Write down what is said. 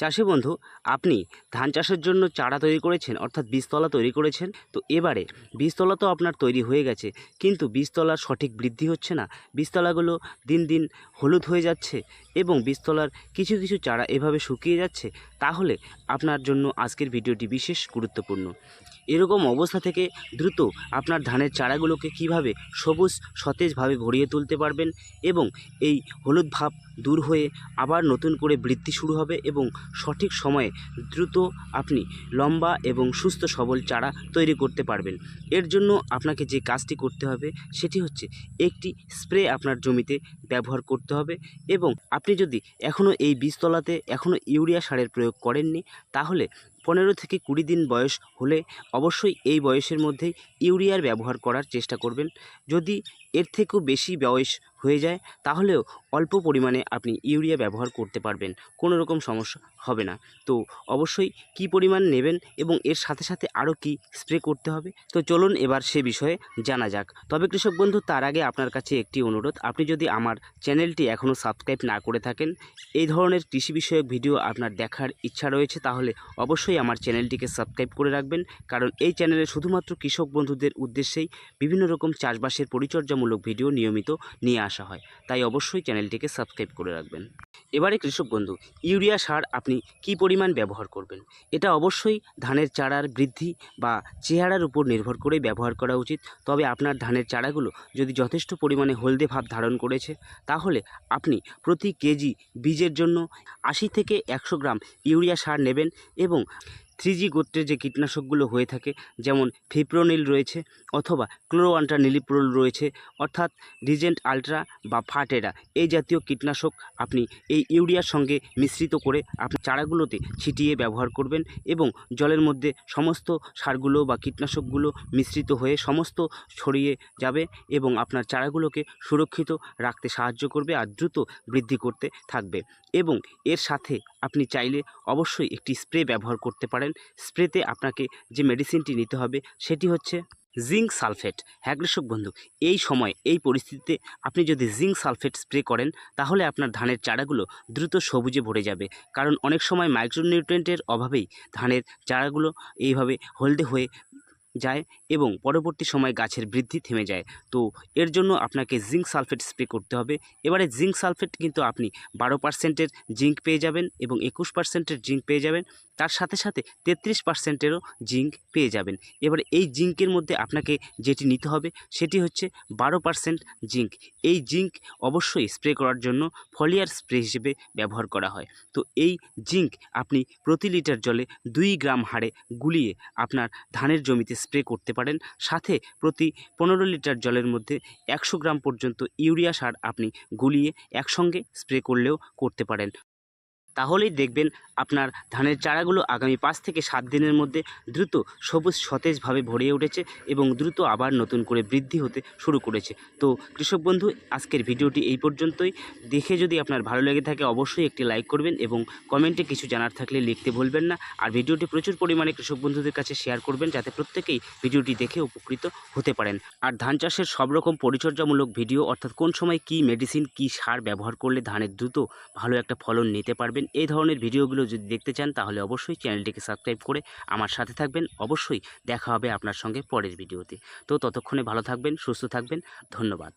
চাষি বন্ধু, আপনি ধান চাষের জন্য চারা তৈরি করেছেন, অর্থাৎ বীজতলা তৈরি করেছেন। তো এবারে বীজতলা তো আপনার তৈরি হয়ে গেছে, কিন্তু বীজতলার সঠিক বৃদ্ধি হচ্ছে না। বীজতলাগুলো দিন দিন হলুদ হয়ে যাচ্ছে এবং বীজতলার কিছু কিছু চারা এভাবে শুকিয়ে যাচ্ছে। তাহলে আপনার জন্য আজকের ভিডিওটি বিশেষ গুরুত্বপূর্ণ। এরকম অবস্থা থেকে দ্রুত আপনার ধানের চারাগুলোকে কীভাবে সবুজ, সতেজভাবে ভরিয়ে তুলতে পারবেন এবং এই হলুদ ভাব দূর হয়ে আবার নতুন করে বৃদ্ধি শুরু হবে এবং সঠিক সময়ে দ্রুত আপনি লম্বা এবং সুস্থ সবল চারা তৈরি করতে পারবেন। এর জন্য আপনাকে যে কাজটি করতে হবে সেটি হচ্ছে একটি স্প্রে আপনার জমিতে ব্যবহার করতে হবে এবং আপনি যদি এখনও এই বীজতলাতে এখনও ইউরিয়া সারের প্রয়োগ করেননি, তাহলে পনেরো থেকে কুড়ি দিন বয়স হলে অবশ্যই এই বয়সের মধ্যেই ইউরিয়ার ব্যবহার করার চেষ্টা করবেন। যদি এর থেকেও বেশি বয়স হয়ে যায়, তাহলেও অল্প পরিমাণে আপনি ইউরিয়া ব্যবহার করতে পারবেন, কোনো রকম সমস্যা হবে না। তো অবশ্যই কি পরিমাণ নেবেন এবং এর সাথে সাথে আরও কি স্প্রে করতে হবে? তো চলুন এবার সে বিষয়ে জানা যাক। তবে কৃষক বন্ধু, তার আগে আপনার কাছে একটি অনুরোধ, আপনি যদি আমার চ্যানেলটি এখনও সাবস্ক্রাইব না করে থাকেন, এই ধরনের কৃষি বিষয়ক ভিডিও আপনার দেখার ইচ্ছা রয়েছে, তাহলে অবশ্যই আমার চ্যানেলটিকে সাবস্ক্রাইব করে রাখবেন, কারণ এই চ্যানেলে শুধুমাত্র কৃষক বন্ধুদের উদ্দেশ্যেই বিভিন্ন রকম চাষবাসের পরিচর্যামূলক ভিডিও নিয়মিত নিয়ে আসা হয়, তাই অবশ্যই চ্যানেলটিকে সাবস্ক্রাইব করে রাখবেন। এবারে কৃষক বন্ধু, ইউরিয়া সার আপনি কি পরিমাণ ব্যবহার করবেন? এটা অবশ্যই ধানের চারার বৃদ্ধি বা চেহারার উপর নির্ভর করে ব্যবহার করা উচিত। তবে আপনার ধানের চারাগুলো যদি যথেষ্ট পরিমাণে হলদে ভাব ধারণ করেছে, তাহলে আপনি প্রতি কেজি বীজের জন্য আশি থেকে একশো গ্রাম ইউরিয়া সার নেবেন এবং থ্রি জি গোত্রের যে কীটনাশকগুলো হয়ে থাকে, যেমন ফিপ্রোনিল রয়েছে অথবা ক্লোরোয়ান্ট্রা নিলিপ্রোল রয়েছে, অর্থাৎ রিজেন্ট আলট্রা বা ফাটেরা, এই জাতীয় কীটনাশক আপনি এই ইউরিয়ার সঙ্গে মিশ্রিত করে আপনি চারাগুলোতে ছিটিয়ে ব্যবহার করবেন এবং জলের মধ্যে সমস্ত সারগুলো বা কীটনাশকগুলো মিশ্রিত হয়ে সমস্ত ছড়িয়ে যাবে এবং আপনার চারাগুলোকে সুরক্ষিত রাখতে সাহায্য করবে আর দ্রুত বৃদ্ধি করতে থাকবে এবং এর সাথে আপনি চাইলে অবশ্যই একটি স্প্রে ব্যবহার করতে পারেন। স্প্রেতে আপনাকে যে মেডিসিনটি নিতে হবে, সেটি হচ্ছে জিঙ্ক সালফেট হ্যাঁ কৃষক বন্ধু, এই সময়, এই পরিস্থিতিতে আপনি যদি জিঙ্ক সালফেট স্প্রে করেন, তাহলে আপনার ধানের চারাগুলো দ্রুত সবুজে ভরে যাবে। কারণ অনেক সময় মাইক্রোনিউট্রেন্টের অভাবেই ধানের চারাগুলো এইভাবে হলদে হয়ে যায় এবং পরবর্তী সময় গাছের বৃদ্ধি থেমে যায়। তো এর জন্য আপনাকে জিঙ্ক সালফেট স্প্রে করতে হবে। এবারে জিঙ্ক সালফেট কিন্তু আপনি বারো পার্সেন্টের জিঙ্ক পেয়ে যাবেন এবং একুশ পার্সেন্টের জিঙ্ক পেয়ে যাবেন। তার সাথে সাথে তেত্রিশ পার্সেন্টেরও জিঙ্ক পেয়ে যাবেন। এবারে এই জিঙ্কের মধ্যে আপনাকে যেটি নিতে হবে সেটি হচ্ছে বারো পার্সেন্ট জিঙ্ক। এই জিঙ্ক অবশ্যই স্প্রে করার জন্য ফলিয়ার স্প্রে হিসেবে ব্যবহার করা হয়। তো এই জিঙ্ক আপনি প্রতি লিটার জলে দুই গ্রাম হারে গুলিয়ে আপনার ধানের জমিতে স্প্রে করতে পারেন। সাথে প্রতি পনেরো লিটার জলের মধ্যে একশো গ্রাম পর্যন্ত ইউরিয়া সার আপনি গুলিয়ে একসঙ্গে স্প্রে করলেও করতে পারেন। তাহলেই দেখবেন আপনার ধানের চারাগুলো আগামী পাঁচ থেকে সাত দিনের মধ্যে দ্রুত সবুজ সতেজভাবে ভরিয়ে উঠেছে এবং দ্রুত আবার নতুন করে বৃদ্ধি হতে শুরু করেছে। তো কৃষক বন্ধু, আজকের ভিডিওটি এই পর্যন্তই। দেখে যদি আপনার ভালো লেগে থাকে অবশ্যই একটি লাইক করবেন এবং কমেন্টে কিছু জানার থাকলে লিখতে ভুলবেন না। আর ভিডিওটি প্রচুর পরিমাণে কৃষক বন্ধুদের কাছে শেয়ার করবেন যাতে প্রত্যেকেই ভিডিওটি দেখে উপকৃত হতে পারেন। আর ধান চাষের সব রকম পরিচর্যামূলক ভিডিও, অর্থাৎ কোন সময় কী মেডিসিন কী সার ব্যবহার করলে ধানের দ্রুত ভালো একটা ফলন নিতে পারবেন এই ধরনের ভিডিওগুলো যদি দেখতে চান, তাহলে অবশ্যই চ্যানেলটিকে সাবস্ক্রাইব করে আমার সাথে থাকবেন। অবশ্যই দেখা হবে আপনার সঙ্গে পরের ভিডিওতে। তো ততক্ষণে ভালো থাকবেন, সুস্থ থাকবেন। ধন্যবাদ।